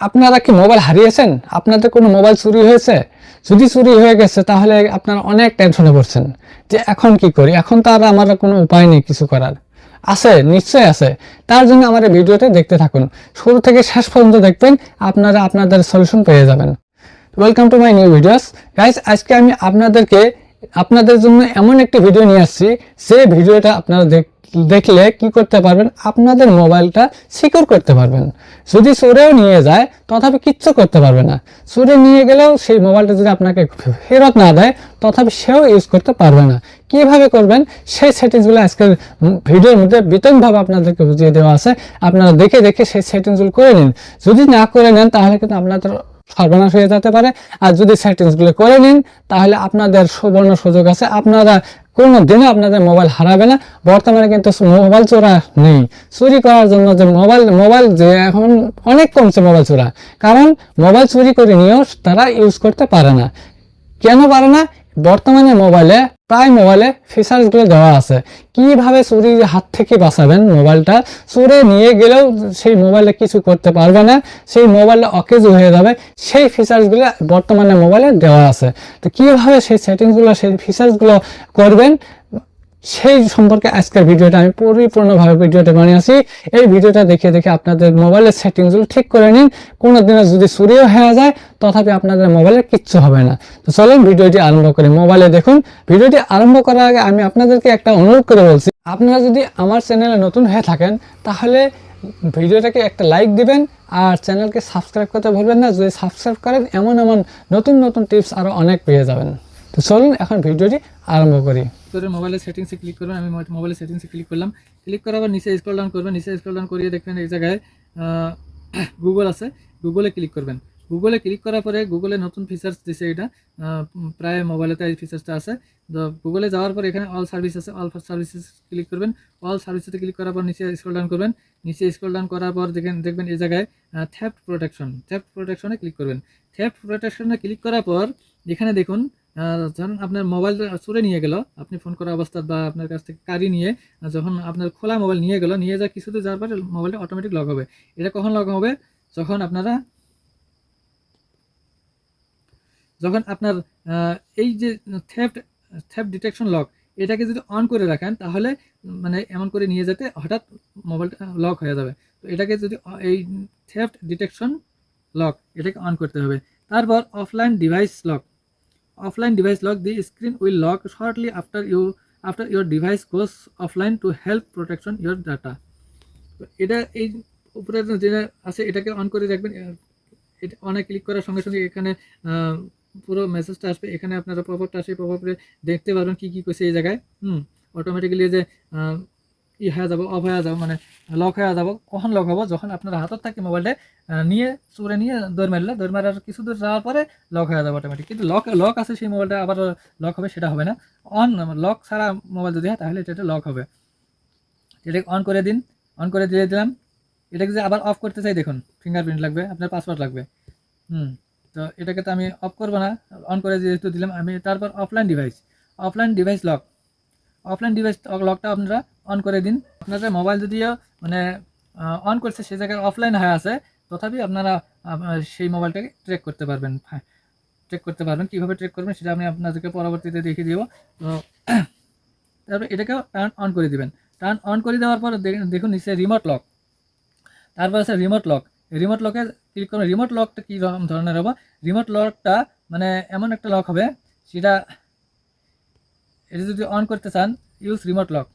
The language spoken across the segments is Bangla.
আপনারা কি মোবাইল হারিয়েছেন? আপনাদের কোনো মোবাইল চুরি হয়েছে? যদি চুরি হয়ে গেছে, তাহলে আপনারা অনেক টেনশনে পড়ছেন। যে এখন কি করি? এখন তো আর আমার কোনো উপায় নেই কিছু করার। আছে নিশ্চয় আছে। তার জন্য আমার এই ভিডিওটা দেখতে থাকুন। শুরু থেকে শেষ পর্যন্ত দেখবেন, আপনারা আপনাদের সলিউশন পেয়ে যাবেন। Welcome to my new videos guys আজকে আমি আপনাদেরকে, আপনাদের জন্য এমন একটি ভিডিও নিয়ে আসছি। যে ভিডিওটা আপনারা দেখ- দেখলে কি করতে পারবেন? আপনাদের মোবাইলটা সিকিউর করতে পারবেন। যদি চোরেও নিয়ে যায়, তথাপি কিচ্ছু করতে পারবে না। চোরে নিয়ে গেলেও সেই মোবাইলটা যদি আপনাকে ফেরত না দেয়, তথাপি সেও ইউজ করতে পারবে না। কীভাবে করবেন? সেই সেটিংসগুলো আজকের ভিডিওর মধ্যে বিতংভাবে আপনাদেরকে বুঝিয়ে দেওয়া আছে। আপনারা দেখে দেখে সেই সেটিংসগুলো করে নিন। যদি না করে নেন, তাহলে কিন্তু আপনাদের সর্বনাশ হয়ে যেতে পারে। আর যদি সেটিংসগুলো করে নিন, তাহলে আপনাদের সুবর্ণ সুযোগ আছে। আপনারা কোনো দিনে আপনাদের মোবাইল হারাবে না। বর্তমানে কিন্তু মোবাইল চোরা নেই। চুরি করার জন্য যে মোবাইল মোবাইল যে এখন অনেক কমছে মোবাইল চোরা। কারণ মোবাইল চুরি করে নিয়েও তারা ইউজ করতে পারে না। কেন পারে না? বর্তমানে মোবাইলে প্রায় মোবাইলে ফিচার্সগুলো দেওয়া আছে। কীভাবে চুরির হাত থেকে বাঁচাবেন মোবাইলটা চুরে নিয়ে গেলেও সেই মোবাইলে কিছু করতে পারবে না, সেই মোবাইলটা অকেজ হয়ে যাবে। সেই ফিচার্সগুলো বর্তমানে মোবাইলে দেওয়া আছে। তো কীভাবে সেই সেটিংসগুলো সেই ফিচার্সগুলো করবেন? সেই সম্পর্কে আজকের ভিডিওটা আমি পরিপূর্ণভাবে ভিডিওটা বানিয়েছি। এই ভিডিওটা দেখে দেখে আপনাদের মোবাইলের সেটিংসগুলো ঠিক করে নিন। কোনো দিনে যদি চুরিও হয়ে যায়, তথাপি আপনাদের মোবাইলে কিচ্ছু হবে না। তো চলুন ভিডিওটি আরম্ভ করি। মোবাইলে দেখুন, ভিডিওটি আরম্ভ করার আগে আমি আপনাদেরকে একটা অনুরোধ করে বলছি, আপনারা যদি আমার চ্যানেলে নতুন হয়ে থাকেন, তাহলে ভিডিওটাকে একটা লাইক দিবেন আর চ্যানেলকে সাবস্ক্রাইব করতে ভুলবেন না। যদি সাবস্ক্রাইব করেন, এমন এমন নতুন নতুন টিপস আরও অনেক পেয়ে যাবেন। তো চলুন এখন ভিডিওটি আরম্ভ করি। করে মোবাইলের সেটিংসে ক্লিক করবেন, আমি মোবাইলের সেটিংসে ক্লিক করলাম। ক্লিক করার পর নিচে স্ক্রল ডাউন করবেন, নিচে স্ক্রল ডাউন করিয়ে দেখবেন এই জায়গায় গুগল আছে। গুগলে ক্লিক করবেন। গুগলে ক্লিক করার পরে গুগলে নতুন ফিচার্স দিছে এটা প্রায় মোবাইলেতে এই ফিচার্সটা আছে। তো গুগলে যাওয়ার পর এখানে অল সার্ভিস আছে অল সার্ভিসেস ক্লিক করবেন। অল সার্ভিসেতে ক্লিক করার পর নিচে স্ক্রল ডাউন করবেন। নিচে স্ক্রল ডাউন করার পর দেখেন, দেখবেন এই জায়গায় থ্যাপ্ট প্রোটেকশন থ্যাপ্ট প্রোটেকশনে ক্লিক করবেন। থ্যাপ্ট প্রোটেকশনে ক্লিক করার পর এখানে দেখুন ধরুন আপনার মোবাইল চুরে নিয়ে গেল, আপনি ফোন করা অবস্থা বা আপনার কাছ থেকে কারি নিয়ে যখন আপনার খোলা মোবাইল নিয়ে গেল, নিয়ে যা কিছুতে যাওয়ার পরে মোবাইলটা অটোমেটিক লক হবে। এটা কখন লক হবে? যখন আপনারা যখন আপনার এই যে থ্যাপ্ট থ্যাপ্ট ডিটেকশন লক এটাকে যদি অন করে রাখেন, তাহলে মানে এমন করে নিয়ে যেতে হঠাৎ মোবাইলটা লক হয়ে যাবে। তো এটাকে যদি এই থ্যাপ্ট ডিটেকশন লক এটাকে অন করতে হবে। তারপর offline device lock offline device lock the screen will lock shortly after you after your device goes offline to help protection your data এটা এই উপরে যেটা আছে এটাকে অন করে রাখবেন এটা অনে ক্লিক করার সঙ্গে সঙ্গে এখানে পুরো মেসেজটা আসবে এখানে আপনারা পপআপটা আসে পপআপে দেখতে পারবেন কী কী করছে এই জায়গায় হুম অটোমেটিক্যালি যে ই হয়ে যাব, অফ হয়ে যাব মানে লক হয়ে যাব। কখন লক হব? যখন আপনার হাতত থাকে মোবাইলটা নিয়ে, চুরে নিয়ে দৌড় মারলে, দৌড় মারার কিছু দূর যাওয়ার পরে লক হয়ে যাবে অটোমেটিক কিন্তু লক লক আছে সেই মোবাইলটা আবার লক হবে, সেটা হবে না। অন লক ছাড়া মোবাইল যদি হয়, তাহলে এটা লক হবে। এটাকে অন করে দিন অন করে দিয়ে দিলাম। এটাকে যে আবার অফ করতে চাই, দেখুন ফিঙ্গারপ্রিন্ট লাগবে, আপনার পাসওয়ার্ড লাগবে। হুম, তো এটাকে তো আমি অফ করব না অন করে যেহেতু দিলাম, আমি তারপর offline device offline device lock offline device লকটা আপনারা অন করে দিন। আপনাদের মোবাইল যদিও মানে অন করছে, সে জায়গায় অফলাইন হয়ে আছে, তথাপি আপনারা সেই মোবাইলটাকে ট্রেক করতে পারবেন। হ্যাঁ ট্রেক করতে পারবেন। কীভাবে ট্রেক করবেন, সেটা আমি আপনাদেরকে পরবর্তীতে দেখিয়ে দিব। তো, তারপর এটাকেও টার্ন অন করে দিবেন। টার্ন অন করে দেওয়ার পর দেখুন- নিচে রিমোট লক তারপর আছে রিমোট লক রিমোট লকে ক্লিক করুন। রিমোট লকটা কী ধরনের হবে? রিমোট লকটা মানে এমন একটা লক হবে, সেটা, এটা যদি অন করতে চান ইউজ রিমোট লক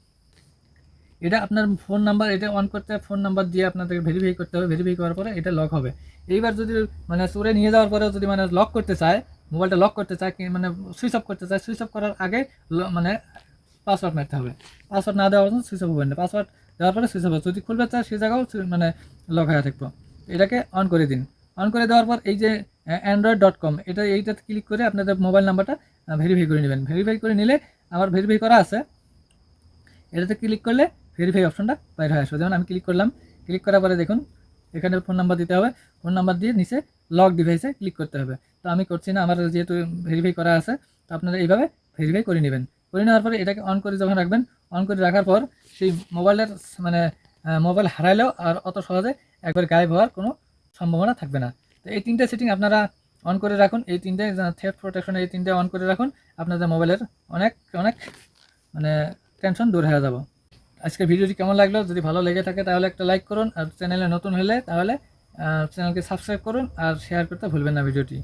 এটা আপনার ফোন নাম্বার এটা অন করতে ফোন নাম্বার দিয়ে আপনাদেরকে ভেরিফাই করতে হবে ভেরিফাই করার পরে এটা লক হবে। এইবার যদি মানে চোরে নিয়ে যাওয়ার পরেও যদি মানে লক করতে চায় মোবাইলটা লক করতে চায় মানে সুইচ অফ করতে চায় সুইচ অফ করার আগে মানে পাসওয়ার্ড মারতে হবে। পাসওয়ার্ড না দেওয়ার জন্য সুইচ অফ হবে না। পাসওয়ার্ড দেওয়ার পরে সুইচ অফ যদি খুলবে চায় সেই জায়গাও মানে লক হয়ে থাকব। এটাকে অন করে দিন। অন করে দেওয়ার পর এই যে অ্যান্ড্রয়েড ডট কম এটা এইটাতে ক্লিক করে আপনাদের মোবাইল নাম্বারটা ভেরিফাই করে নেবেন। ভেরিফাই করে নিলে আমার ভেরিফাই করা আছে। এটাতে ক্লিক করলে ভেরিফাই অপশনটা বাইরে হয়ে আসবে। যেমন আমি ক্লিক করলাম ক্লিক করার পরে দেখুন, এখানে ফোন নাম্বার দিতে হবে। ফোন নাম্বার দিয়ে নিচে লক ডিভাইসে ক্লিক করতে হবে। তো আমি করছি না, আমার যেহেতু ভেরিফাই করা আছে, তো আপনারা এইভাবে ভেরিফাই করে নেবেন। করে নেওয়ার পরে এটাকে অন করে যখন রাখবেন অন করে রাখার পর সেই মোবাইলের মানে মোবাইল হারাইলেও আর অত সহজে একবার গায়েব হওয়ার কোনো সম্ভাবনা থাকবে না। তো এই তিনটে সেটিং আপনারা অন করে রাখুন। এই তিনটে থেফট প্রোটেকশন এই তিনটে অন করে রাখুন। আপনাদের মোবাইলের অনেক অনেক মানে টেনশন দূর হয়ে যাব। আজকের ভিডিওটি কেমন লাগল? যদি ভালো লেগে থাকে তাহলে একটা লাইক করুন। আর চ্যানেলে নতুন হলে তাহলে চ্যানেলকে সাবস্ক্রাইব করুন আর শেয়ার করতে ভুলবেন না ভিডিওটি।